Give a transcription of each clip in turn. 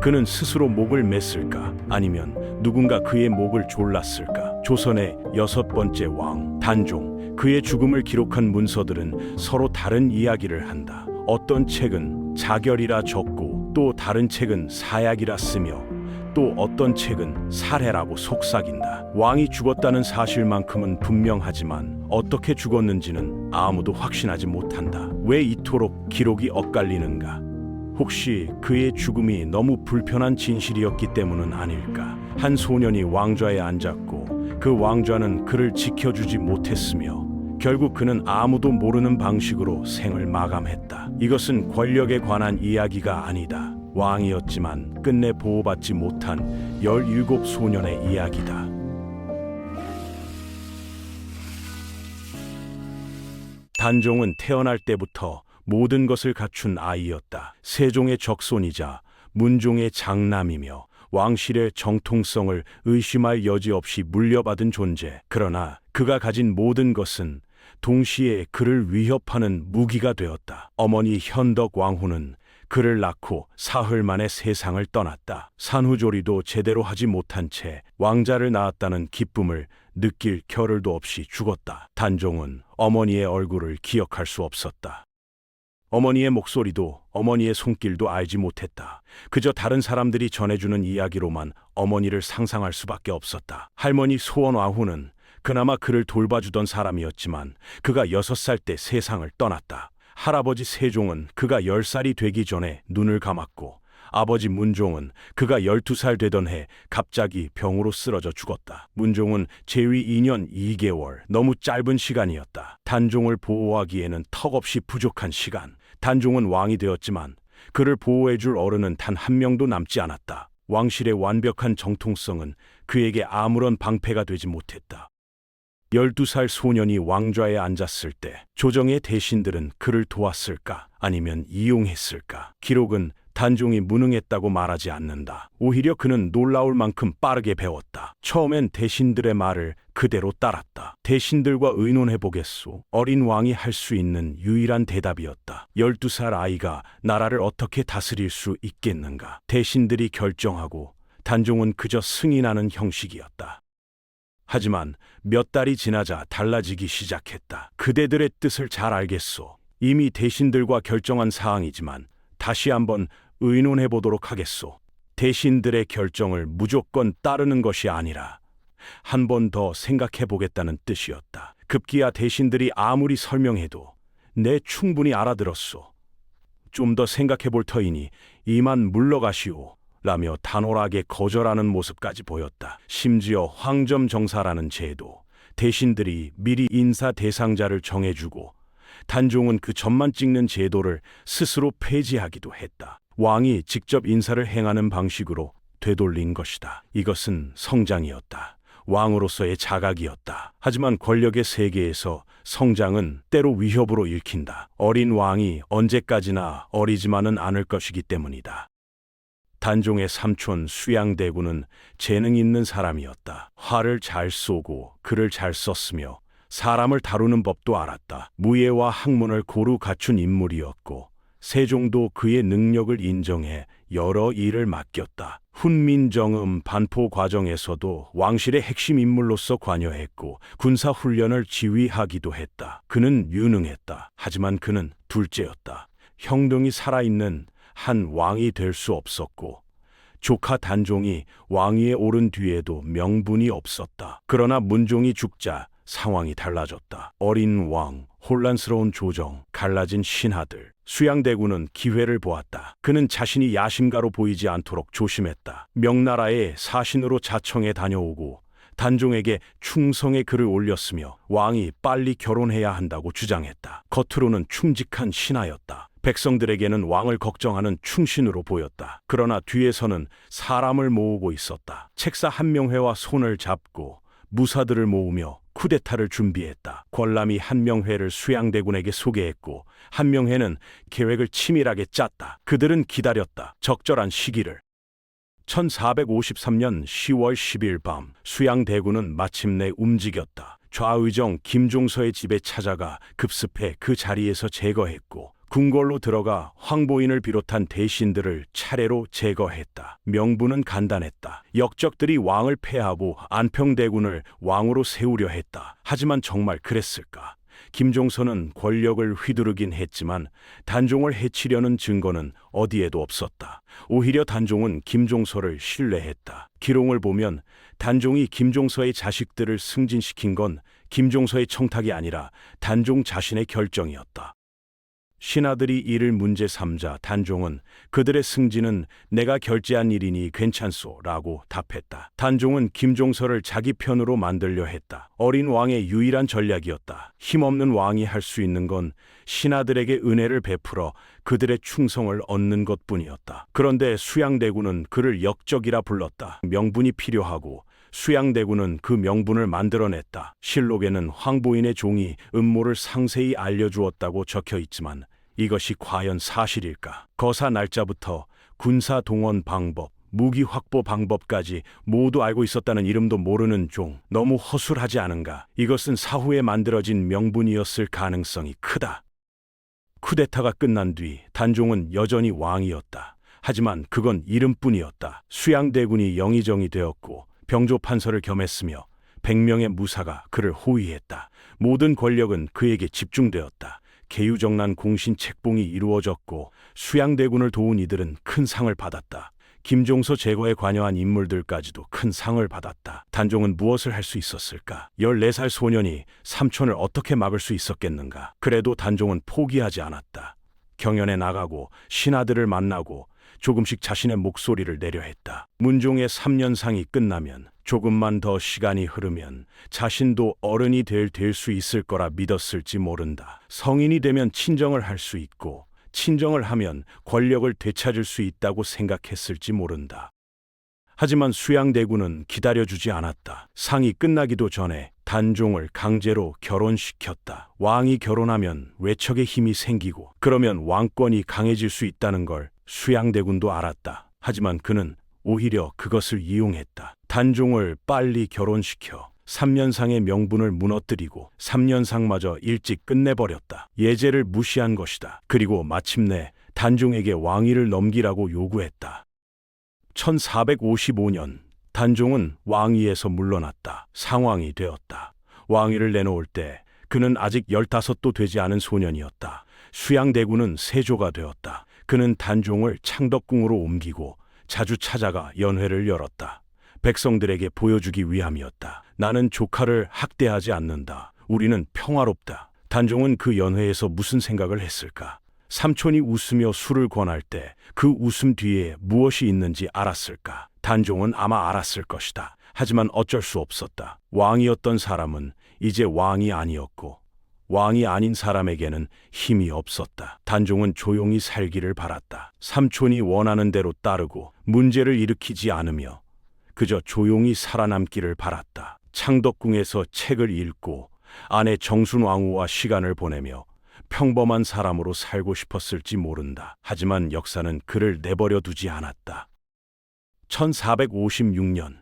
그는 스스로 목을 맸을까? 아니면 누군가 그의 목을 졸랐을까? 조선의 여섯 번째 왕 단종 그의 죽음을 기록한 문서들은 서로 다른 이야기를 한다. 어떤 책은 자결이라 적고 또 다른 책은 사약이라 쓰며 또 어떤 책은 살해라고 속삭인다. 왕이 죽었다는 사실만큼은 분명하지만 어떻게 죽었는지는 아무도 확신하지 못한다. 왜 이토록 기록이 엇갈리는가? 혹시 그의 죽음이 너무 불편한 진실이었기 때문은 아닐까? 한 소년이 왕좌에 앉았고 그 왕좌는 그를 지켜주지 못했으며 결국 그는 아무도 모르는 방식으로 생을 마감했다. 이것은 권력에 관한 이야기가 아니다. 왕이었지만 끝내 보호받지 못한 17 소년의 이야기다. 단종은 태어날 때부터 모든 것을 갖춘 아이였다. 세종의 적손이자 문종의 장남이며 왕실의 정통성을 의심할 여지 없이 물려받은 존재. 그러나 그가 가진 모든 것은 동시에 그를 위협하는 무기가 되었다. 어머니 현덕 왕후는 그를 낳고 사흘 만에 세상을 떠났다. 산후조리도 제대로 하지 못한 채 왕자를 낳았다는 기쁨을 느낄 겨를도 없이 죽었다. 단종은 어머니의 얼굴을 기억할 수 없었다. 어머니의 목소리도 어머니의 손길도 알지 못했다. 그저 다른 사람들이 전해주는 이야기로만 어머니를 상상할 수밖에 없었다. 할머니 소원와후는 그나마 그를 돌봐주던 사람이었지만 그가 여섯 살 때 세상을 떠났다. 할아버지 세종은 그가 열 살이 되기 전에 눈을 감았고 아버지 문종은 그가 열두 살 되던 해 갑자기 병으로 쓰러져 죽었다. 문종은 재위 2년 2개월 너무 짧은 시간이었다. 단종을 보호하기에는 턱없이 부족한 시간. 단종은 왕이 되었지만 그를 보호해줄 어른은 단 한 명도 남지 않았다. 왕실의 완벽한 정통성은 그에게 아무런 방패가 되지 못했다. 12살 소년이 왕좌에 앉았을 때 조정의 대신들은 그를 도왔을까 아니면 이용했을까? 기록은 단종이 무능했다고 말하지 않는다. 오히려 그는 놀라울 만큼 빠르게 배웠다. 처음엔 대신들의 말을 그대로 따랐다. 대신들과 의논해 보겠소. 어린 왕이 할 수 있는 유일한 대답이었다. 12살 아이가 나라를 어떻게 다스릴 수 있겠는가? 대신들이 결정하고 단종은 그저 승인하는 형식이었다. 하지만 몇 달이 지나자 달라지기 시작했다. 그대들의 뜻을 잘 알겠소. 이미 대신들과 결정한 사항이지만 다시 한번 의논해 보도록 하겠소. 대신들의 결정을 무조건 따르는 것이 아니라 한 번 더 생각해 보겠다는 뜻이었다. 급기야 대신들이 아무리 설명해도 내 충분히 알아들었소. 좀 더 생각해 볼 터이니 이만 물러가시오. 라며 단호하게 거절하는 모습까지 보였다. 심지어 황점 정사라는 제도, 대신들이 미리 인사 대상자를 정해주고 단종은 그 점만 찍는 제도를 스스로 폐지하기도 했다. 왕이 직접 인사를 행하는 방식으로 되돌린 것이다. 이것은 성장이었다. 왕으로서의 자각이었다. 하지만 권력의 세계에서 성장은 때로 위협으로 읽힌다. 어린 왕이 언제까지나 어리지만은 않을 것이기 때문이다. 단종의 삼촌 수양대군은 재능 있는 사람이었다. 화를 잘 쏘고 글을 잘 썼으며 사람을 다루는 법도 알았다. 무예와 학문을 고루 갖춘 인물이었고 세종도 그의 능력을 인정해 여러 일을 맡겼다. 훈민정음 반포 과정에서도 왕실의 핵심 인물로서 관여했고 군사 훈련을 지휘하기도 했다. 그는 유능했다. 하지만 그는 둘째였다. 형등이 살아있는 한 왕이 될 수 없었고 조카 단종이 왕위에 오른 뒤에도 명분이 없었다. 그러나 문종이 죽자 상황이 달라졌다. 어린 왕, 혼란스러운 조정, 갈라진 신하들. 수양대군은 기회를 보았다. 그는 자신이 야심가로 보이지 않도록 조심했다. 명나라의 사신으로 자청해 다녀오고 단종에게 충성의 글을 올렸으며 왕이 빨리 결혼해야 한다고 주장했다. 겉으로는 충직한 신하였다. 백성들에게는 왕을 걱정하는 충신으로 보였다. 그러나 뒤에서는 사람을 모으고 있었다. 책사 한명회와 손을 잡고 무사들을 모으며 쿠데타를 준비했다. 권람이 한명회를 수양대군에게 소개했고 한명회는 계획을 치밀하게 짰다. 그들은 기다렸다. 적절한 시기를. 1453년 10월 10일 밤 수양대군은 마침내 움직였다. 좌의정 김종서의 집에 찾아가 급습해 그 자리에서 제거했고 궁궐로 들어가 황보인을 비롯한 대신들을 차례로 제거했다. 명분은 간단했다. 역적들이 왕을 패하고 안평대군을 왕으로 세우려 했다. 하지만 정말 그랬을까? 김종선은 권력을 휘두르긴 했지만 단종을 해치려는 증거는 어디에도 없었다. 오히려 단종은 김종서를 신뢰했다. 기록을 보면 단종이 김종서의 자식들을 승진시킨 건 김종서의 청탁이 아니라 단종 자신의 결정이었다. 신하들이 이를 문제 삼자 단종은 그들의 승진은 내가 결제한 일이니 괜찮소라고 답했다. 단종은 김종서를 자기 편으로 만들려 했다. 어린 왕의 유일한 전략이었다. 힘없는 왕이 할 수 있는 건 신하들에게 은혜를 베풀어 그들의 충성을 얻는 것뿐이었다. 그런데 수양대군은 그를 역적이라 불렀다. 명분이 필요하고 수양대군은 그 명분을 만들어냈다. 실록에는 황보인의 종이 음모를 상세히 알려주었다고 적혀 있지만 이것이 과연 사실일까? 거사 날짜부터 군사 동원 방법, 무기 확보 방법까지 모두 알고 있었다는 이름도 모르는 종. 너무 허술하지 않은가? 이것은 사후에 만들어진 명분이었을 가능성이 크다. 쿠데타가 끝난 뒤 단종은 여전히 왕이었다. 하지만 그건 이름뿐이었다. 수양대군이 영의정이 되었고 병조 판서를 겸했으며 100명의 무사가 그를 호위했다. 모든 권력은 그에게 집중되었다. 계유정난 공신 책봉이 이루어졌고 수양대군을 도운 이들은 큰 상을 받았다. 김종서 제거에 관여한 인물들까지도 큰 상을 받았다. 단종은 무엇을 할 수 있었을까? 14살 소년이 삼촌을 어떻게 막을 수 있었겠는가? 그래도 단종은 포기하지 않았다. 경연에 나가고 신하들을 만나고 조금씩 자신의 목소리를 내려 했다. 문종의 3년상이 끝나면 조금만 더 시간이 흐르면 자신도 어른이 될될수 있을 거라 믿었을지 모른다. 성인이 되면 친정을 할 수 있고 친정을 하면 권력을 되찾을 수 있다고 생각했을지 모른다. 하지만 수양대군은 기다려주지 않았다. 상이 끝나기도 전에 단종을 강제로 결혼시켰다. 왕이 결혼하면 외척의 힘이 생기고 그러면 왕권이 강해질 수 있다는 걸 수양대군도 알았다. 하지만 그는 오히려 그것을 이용했다. 단종을 빨리 결혼시켜 3년상의 명분을 무너뜨리고 3년상마저 일찍 끝내버렸다. 예제를 무시한 것이다. 그리고 마침내 단종에게 왕위를 넘기라고 요구했다. 1455년 단종은 왕위에서 물러났다. 상왕이 되었다. 왕위를 내놓을 때 그는 아직 15도 되지 않은 소년이었다. 수양대군은 세조가 되었다. 그는 단종을 창덕궁으로 옮기고 자주 찾아가 연회를 열었다. 백성들에게 보여주기 위함이었다. 나는 조카를 학대하지 않는다. 우리는 평화롭다. 단종은 그 연회에서 무슨 생각을 했을까? 삼촌이 웃으며 술을 권할 때 그 웃음 뒤에 무엇이 있는지 알았을까? 단종은 아마 알았을 것이다. 하지만 어쩔 수 없었다. 왕이었던 사람은 이제 왕이 아니었고 왕이 아닌 사람에게는 힘이 없었다. 단종은 조용히 살기를 바랐다. 삼촌이 원하는 대로 따르고 문제를 일으키지 않으며 그저 조용히 살아남기를 바랐다. 창덕궁에서 책을 읽고 아내 정순왕후와 시간을 보내며 평범한 사람으로 살고 싶었을지 모른다. 하지만 역사는 그를 내버려 두지 않았다. 1456년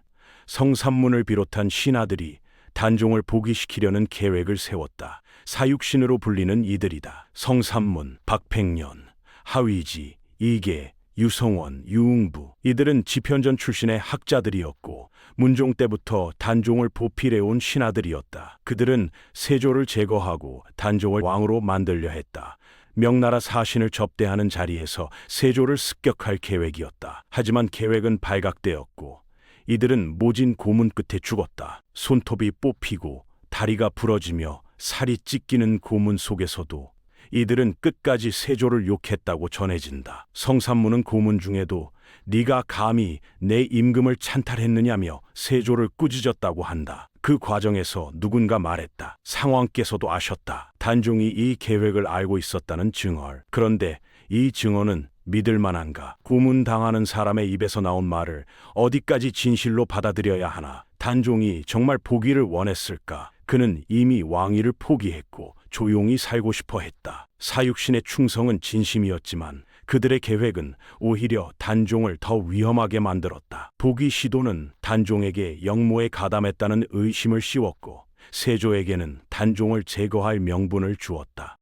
성삼문을 비롯한 신하들이 단종을 복위시키려는 계획을 세웠다. 사육신으로 불리는 이들이다. 성삼문, 박팽년, 하위지, 이계, 유성원, 유웅부 이들은 지편전 출신의 학자들이었고 문종 때부터 단종을 보필해온 신하들이었다. 그들은 세조를 제거하고 단종을 왕으로 만들려 했다. 명나라 사신을 접대하는 자리에서 세조를 습격할 계획이었다. 하지만 계획은 발각되었고 이들은 모진 고문 끝에 죽었다. 손톱이 뽑히고 다리가 부러지며 살이 찢기는 고문 속에서도 이들은 끝까지 세조를 욕했다고 전해진다. 성삼문은 고문 중에도 네가 감히 내 임금을 찬탈했느냐며 세조를 꾸짖었다고 한다. 그 과정에서 누군가 말했다. 상왕께서도 아셨다. 단종이 이 계획을 알고 있었다는 증언. 그런데 이 증언은 믿을 만한가? 고문당하는 사람의 입에서 나온 말을 어디까지 진실로 받아들여야 하나? 단종이 정말 보기를 원했을까? 그는 이미 왕위를 포기했고 조용히 살고 싶어 했다. 사육신의 충성은 진심이었지만 그들의 계획은 오히려 단종을 더 위험하게 만들었다. 보기 시도는 단종에게 영모에 가담했다는 의심을 씌웠고 세조에게는 단종을 제거할 명분을 주었다.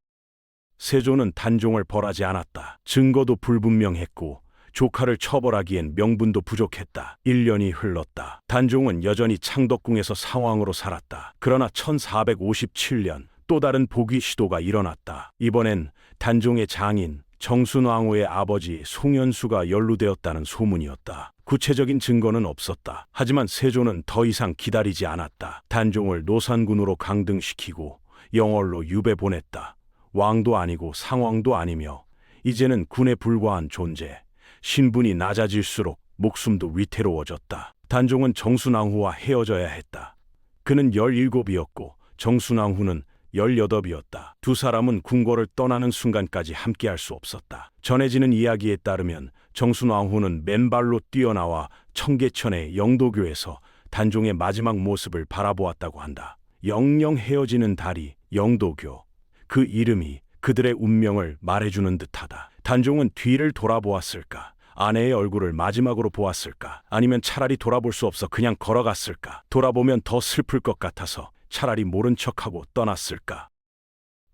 세조는 단종을 벌하지 않았다. 증거도 불분명했고 조카를 처벌하기엔 명분도 부족했다. 1년이 흘렀다. 단종은 여전히 창덕궁에서 상황으로 살았다. 그러나 1457년 또 다른 복위 시도가 일어났다. 이번엔 단종의 장인 정순왕후의 아버지 송현수가 연루되었다는 소문이었다. 구체적인 증거는 없었다. 하지만 세조는 더 이상 기다리지 않았다. 단종을 노산군으로 강등시키고 영월로 유배 보냈다. 왕도 아니고 상왕도 아니며 이제는 군에 불과한 존재. 신분이 낮아질수록 목숨도 위태로워졌다. 단종은 정순왕후와 헤어져야 했다. 그는 17이었고 정순왕후는 18이었다. 두 사람은 궁궐을 떠나는 순간까지 함께할 수 없었다. 전해지는 이야기에 따르면 정순왕후는 맨발로 뛰어나와 청계천의 영도교에서 단종의 마지막 모습을 바라보았다고 한다. 영영 헤어지는 다리 영도교. 그 이름이 그들의 운명을 말해주는 듯하다. 단종은 뒤를 돌아보았을까? 아내의 얼굴을 마지막으로 보았을까? 아니면 차라리 돌아볼 수 없어 그냥 걸어갔을까? 돌아보면 더 슬플 것 같아서 차라리 모른 척하고 떠났을까?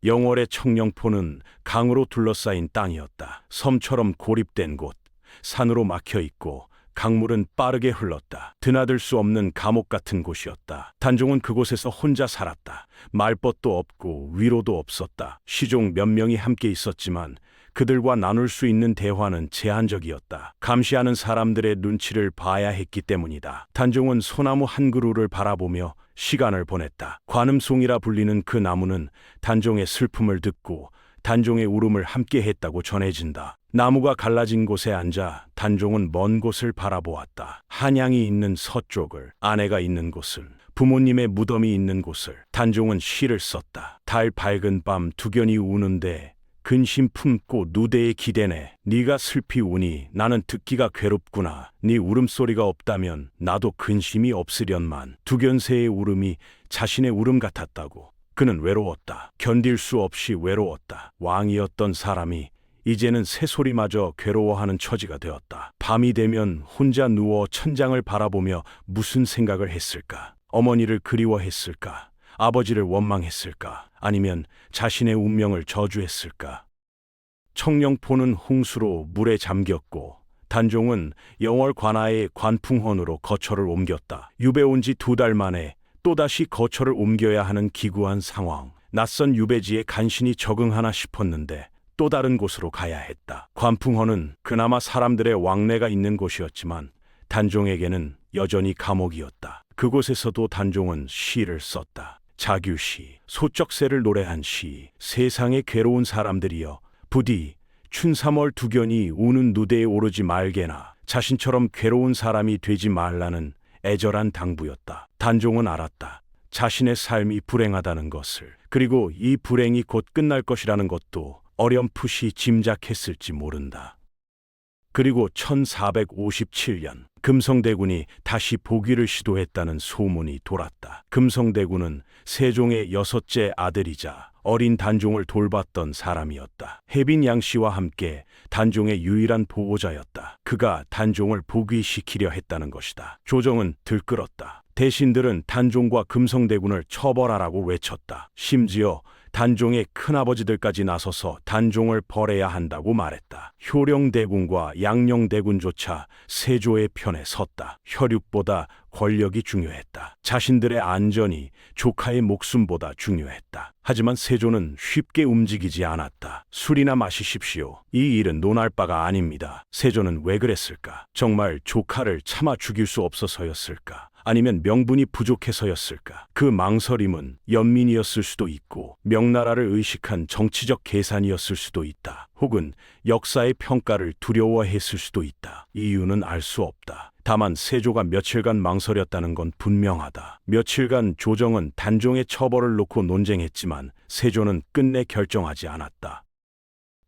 영월의 청령포는 강으로 둘러싸인 땅이었다. 섬처럼 고립된 곳, 산으로 막혀 있고 강물은 빠르게 흘렀다. 드나들 수 없는 감옥 같은 곳이었다. 단종은 그곳에서 혼자 살았다. 말벗도 없고 위로도 없었다. 시종 몇 명이 함께 있었지만 그들과 나눌 수 있는 대화는 제한적이었다. 감시하는 사람들의 눈치를 봐야 했기 때문이다. 단종은 소나무 한 그루를 바라보며 시간을 보냈다. 관음송이라 불리는 그 나무는 단종의 슬픔을 듣고 단종의 울음을 함께 했다고 전해진다. 나무가 갈라진 곳에 앉아 단종은 먼 곳을 바라보았다. 한양이 있는 서쪽을, 아내가 있는 곳을, 부모님의 무덤이 있는 곳을 단종은 시를 썼다. 달 밝은 밤 두견이 우는데 근심 품고 누대에 기대네. 네가 슬피 우니 나는 듣기가 괴롭구나. 네 울음소리가 없다면 나도 근심이 없으련만. 두견새의 울음이 자신의 울음 같았다고. 그는 외로웠다. 견딜 수 없이 외로웠다. 왕이었던 사람이 이제는 새소리마저 괴로워하는 처지가 되었다. 밤이 되면 혼자 누워 천장을 바라보며 무슨 생각을 했을까? 어머니를 그리워했을까? 아버지를 원망했을까? 아니면 자신의 운명을 저주했을까? 청령포는 홍수로 물에 잠겼고 단종은 영월 관하의 관풍헌으로 거처를 옮겼다. 유배 온 지 두 달 만에 또다시 거처를 옮겨야 하는 기구한 상황. 낯선 유배지에 간신히 적응하나 싶었는데 또 다른 곳으로 가야 했다. 관풍헌은 그나마 사람들의 왕래가 있는 곳이었지만 단종에게는 여전히 감옥이었다. 그곳에서도 단종은 시를 썼다. 자규시, 소쩍새를 노래한 시, 세상의 괴로운 사람들이여 부디 춘삼월 두견이 우는 누대에 오르지 말게나 자신처럼 괴로운 사람이 되지 말라는 애절한 당부였다. 단종은 알았다. 자신의 삶이 불행하다는 것을 그리고 이 불행이 곧 끝날 것이라는 것도 어렴풋이 짐작했을지 모른다. 그리고 1457년 금성대군이 다시 복위를 시도했다는 소문이 돌았다. 금성대군은 세종의 여섯째 아들이자 어린 단종을 돌봤던 사람이었다. 혜빈 양 씨와 함께 단종의 유일한 보호자였다. 그가 단종을 복위시키려 했다는 것이다. 조정은 들끓었다. 대신들은 단종과 금성대군을 처벌하라고 외쳤다. 심지어 단종의 큰아버지들까지 나서서 단종을 벌해야 한다고 말했다. 효령대군과 양령대군조차 세조의 편에 섰다. 혈육보다 권력이 중요했다. 자신들의 안전이 조카의 목숨보다 중요했다. 하지만 세조는 쉽게 움직이지 않았다. 술이나 마시십시오. 이 일은 논할 바가 아닙니다. 세조는 왜 그랬을까? 정말 조카를 참아 죽일 수 없어서였을까? 아니면 명분이 부족해서였을까? 그 망설임은 연민이었을 수도 있고 명나라를 의식한 정치적 계산이었을 수도 있다. 혹은 역사의 평가를 두려워했을 수도 있다. 이유는 알 수 없다. 다만 세조가 며칠간 망설였다는 건 분명하다. 며칠간 조정은 단종의 처벌을 놓고 논쟁했지만 세조는 끝내 결정하지 않았다.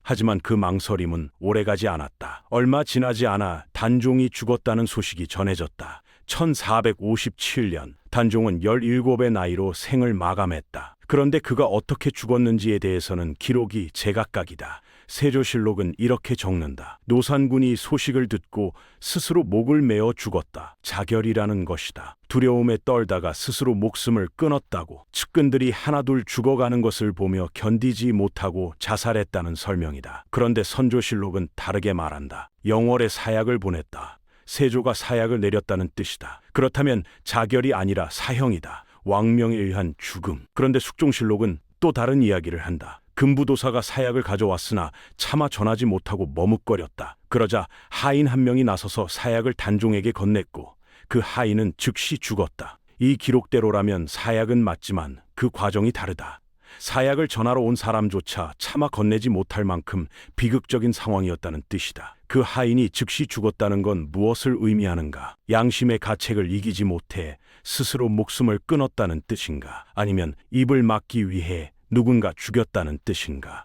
하지만 그 망설임은 오래가지 않았다. 얼마 지나지 않아 단종이 죽었다는 소식이 전해졌다. 1457년 단종은 17의 나이로 생을 마감했다. 그런데 그가 어떻게 죽었는지에 대해서는 기록이 제각각이다. 세조실록은 이렇게 적는다. 노산군이 소식을 듣고 스스로 목을 메어 죽었다. 자결이라는 것이다. 두려움에 떨다가 스스로 목숨을 끊었다고 측근들이 하나둘 죽어가는 것을 보며 견디지 못하고 자살했다는 설명이다. 그런데 선조실록은 다르게 말한다. 영월에 사약을 보냈다. 세조가 사약을 내렸다는 뜻이다. 그렇다면 자결이 아니라 사형이다. 왕명에 의한 죽음. 그런데 숙종실록은 또 다른 이야기를 한다. 금부도사가 사약을 가져왔으나 차마 전하지 못하고 머뭇거렸다. 그러자 하인 한 명이 나서서 사약을 단종에게 건넸고 그 하인은 즉시 죽었다. 이 기록대로라면 사약은 맞지만 그 과정이 다르다. 사약을 전하러 온 사람조차 차마 건네지 못할 만큼 비극적인 상황이었다는 뜻이다. 그 하인이 즉시 죽었다는 건 무엇을 의미하는가? 양심의 가책을 이기지 못해 스스로 목숨을 끊었다는 뜻인가? 아니면 입을 막기 위해 누군가 죽였다는 뜻인가?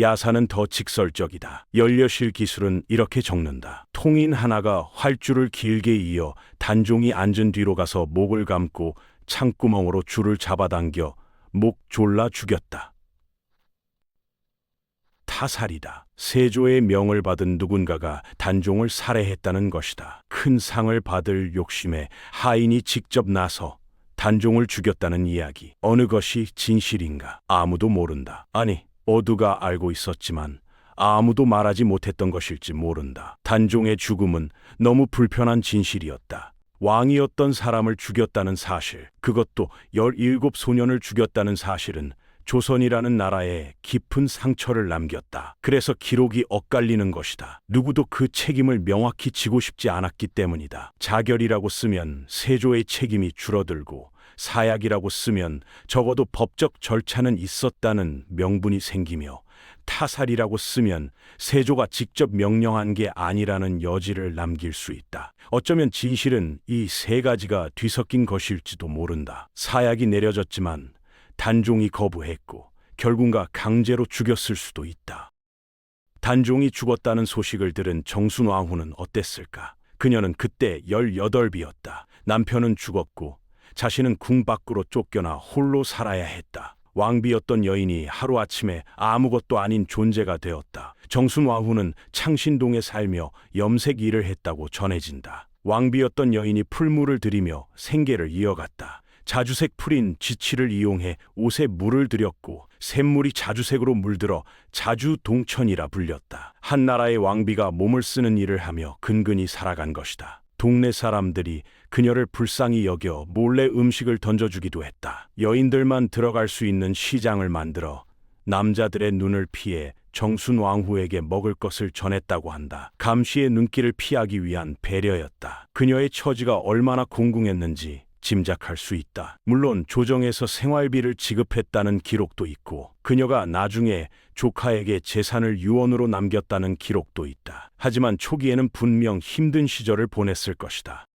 야사는 더 직설적이다. 연려실 기술은 이렇게 적는다. 통인 하나가 활줄을 길게 이어 단종이 앉은 뒤로 가서 목을 감고 창구멍으로 줄을 잡아당겨 목 졸라 죽였다. 타살이다. 세조의 명을 받은 누군가가 단종을 살해했다는 것이다. 큰 상을 받을 욕심에 하인이 직접 나서 단종을 죽였다는 이야기. 어느 것이 진실인가? 아무도 모른다. 아니, 어두가 알고 있었지만 아무도 말하지 못했던 것일지 모른다. 단종의 죽음은 너무 불편한 진실이었다. 왕이었던 사람을 죽였다는 사실, 그것도 17 소년을 죽였다는 사실은 조선이라는 나라에 깊은 상처를 남겼다. 그래서 기록이 엇갈리는 것이다. 누구도 그 책임을 명확히 지고 싶지 않았기 때문이다. 자결이라고 쓰면 세조의 책임이 줄어들고 사약이라고 쓰면 적어도 법적 절차는 있었다는 명분이 생기며 타살이라고 쓰면 세조가 직접 명령한 게 아니라는 여지를 남길 수 있다. 어쩌면 진실은 이 세 가지가 뒤섞인 것일지도 모른다. 사약이 내려졌지만 단종이 거부했고 결국가 강제로 죽였을 수도 있다. 단종이 죽었다는 소식을 들은 정순왕후는 어땠을까? 그녀는 그때 18이었다. 남편은 죽었고 자신은 궁 밖으로 쫓겨나 홀로 살아야 했다. 왕비였던 여인이 하루아침에 아무것도 아닌 존재가 되었다. 정순왕후는 창신동에 살며 염색 일을 했다고 전해진다. 왕비였던 여인이 풀물을 들이며 생계를 이어갔다. 자주색 풀인 지치를 이용해 옷에 물을 들였고 샘물이 자주색으로 물들어 자주동천이라 불렸다. 한 나라의 왕비가 몸을 쓰는 일을 하며 근근히 살아간 것이다. 동네 사람들이 그녀를 불쌍히 여겨 몰래 음식을 던져주기도 했다. 여인들만 들어갈 수 있는 시장을 만들어 남자들의 눈을 피해 정순 왕후에게 먹을 것을 전했다고 한다. 감시의 눈길을 피하기 위한 배려였다. 그녀의 처지가 얼마나 공공했는지 짐작할 수 있다. 물론 조정에서 생활비를 지급했다는 기록도 있고 그녀가 나중에 조카에게 재산을 유언으로 남겼다는 기록도 있다. 하지만 초기에는 분명 힘든 시절을 보냈을 것이다.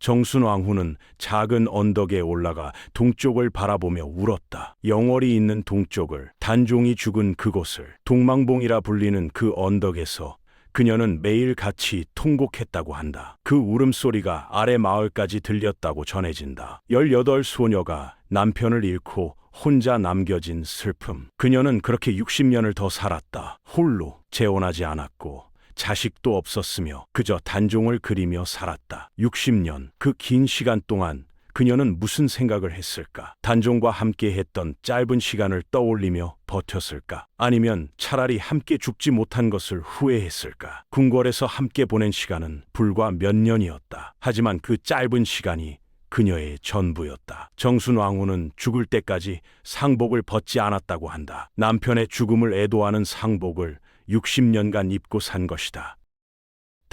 정순 왕후는 작은 언덕에 올라가 동쪽을 바라보며 울었다. 영월이 있는 동쪽을 단종이 죽은 그곳을 동망봉이라 불리는 그 언덕에서 그녀는 매일 같이 통곡했다고 한다. 그 울음소리가 아래 마을까지 들렸다고 전해진다. 18 소녀가 남편을 잃고 혼자 남겨진 슬픔. 그녀는 그렇게 60년을 더 살았다. 홀로 재혼하지 않았고 자식도 없었으며 그저 단종을 그리며 살았다. 60년 그 긴 시간 동안 그녀는 무슨 생각을 했을까? 단종과 함께 했던 짧은 시간을 떠올리며 버텼을까? 아니면 차라리 함께 죽지 못한 것을 후회했을까? 궁궐에서 함께 보낸 시간은 불과 몇 년이었다. 하지만 그 짧은 시간이 그녀의 전부였다. 정순 왕후는 죽을 때까지 상복을 벗지 않았다고 한다. 남편의 죽음을 애도하는 상복을 60년간 입고 산 것이다.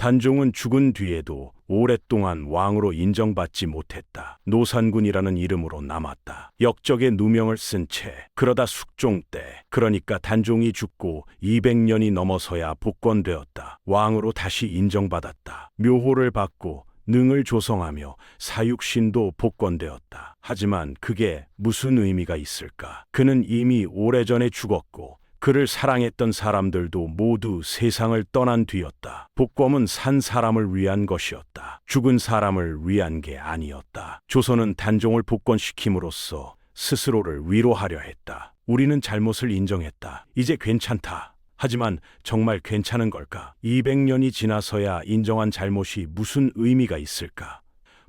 단종은 죽은 뒤에도 오랫동안 왕으로 인정받지 못했다. 노산군이라는 이름으로 남았다. 역적의 누명을 쓴 채 그러다 숙종 때 그러니까 단종이 죽고 200년이 넘어서야 복권되었다. 왕으로 다시 인정받았다. 묘호를 받고 능을 조성하며 사육신도 복권되었다. 하지만 그게 무슨 의미가 있을까? 그는 이미 오래전에 죽었고 그를 사랑했던 사람들도 모두 세상을 떠난 뒤였다. 복검은 산 사람을 위한 것이었다. 죽은 사람을 위한 게 아니었다. 조선은 단종을 복권시킴으로써 스스로를 위로하려 했다. 우리는 잘못을 인정했다. 이제 괜찮다. 하지만 정말 괜찮은 걸까? 200년이 지나서야 인정한 잘못이 무슨 의미가 있을까?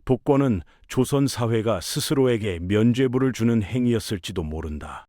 복권은 조선 사회가 스스로에게 면죄부를 주는 행위였을지도 모른다.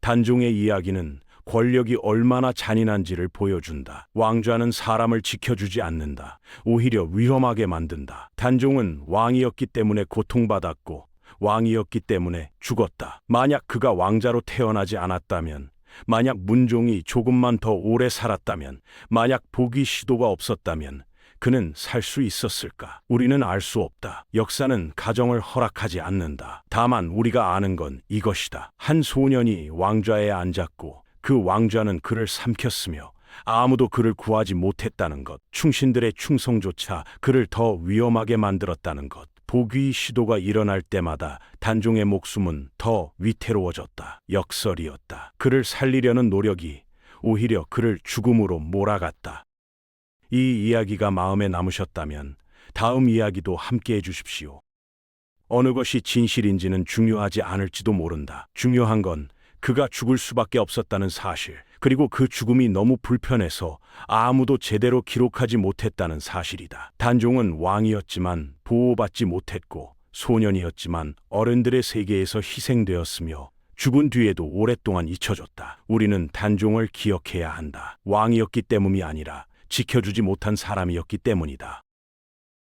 단종의 이야기는 권력이 얼마나 잔인한지를 보여준다. 왕좌는 사람을 지켜주지 않는다. 오히려 위험하게 만든다. 단종은 왕이었기 때문에 고통받았고 왕이었기 때문에 죽었다. 만약 그가 왕자로 태어나지 않았다면 만약 문종이 조금만 더 오래 살았다면, 만약 보기 시도가 없었다면, 그는 살 수 있었을까? 우리는 알 수 없다. 역사는 가정을 허락하지 않는다. 다만 우리가 아는 건 이것이다. 한 소년이 왕좌에 앉았고, 그 왕좌는 그를 삼켰으며, 아무도 그를 구하지 못했다는 것, 충신들의 충성조차 그를 더 위험하게 만들었다는 것, 복위 시도가 일어날 때마다 단종의 목숨은 더 위태로워졌다. 역설이었다. 그를 살리려는 노력이 오히려 그를 죽음으로 몰아갔다. 이 이야기가 마음에 남으셨다면 다음 이야기도 함께 해주십시오. 어느 것이 진실인지는 중요하지 않을지도 모른다. 중요한 건 그가 죽을 수밖에 없었다는 사실, 그리고 그 죽음이 너무 불편해서 아무도 제대로 기록하지 못했다는 사실이다. 단종은 왕이었지만 보호받지 못했고 소년이었지만 어른들의 세계에서 희생되었으며 죽은 뒤에도 오랫동안 잊혀졌다. 우리는 단종을 기억해야 한다. 왕이었기 때문이 아니라 지켜주지 못한 사람이었기 때문이다.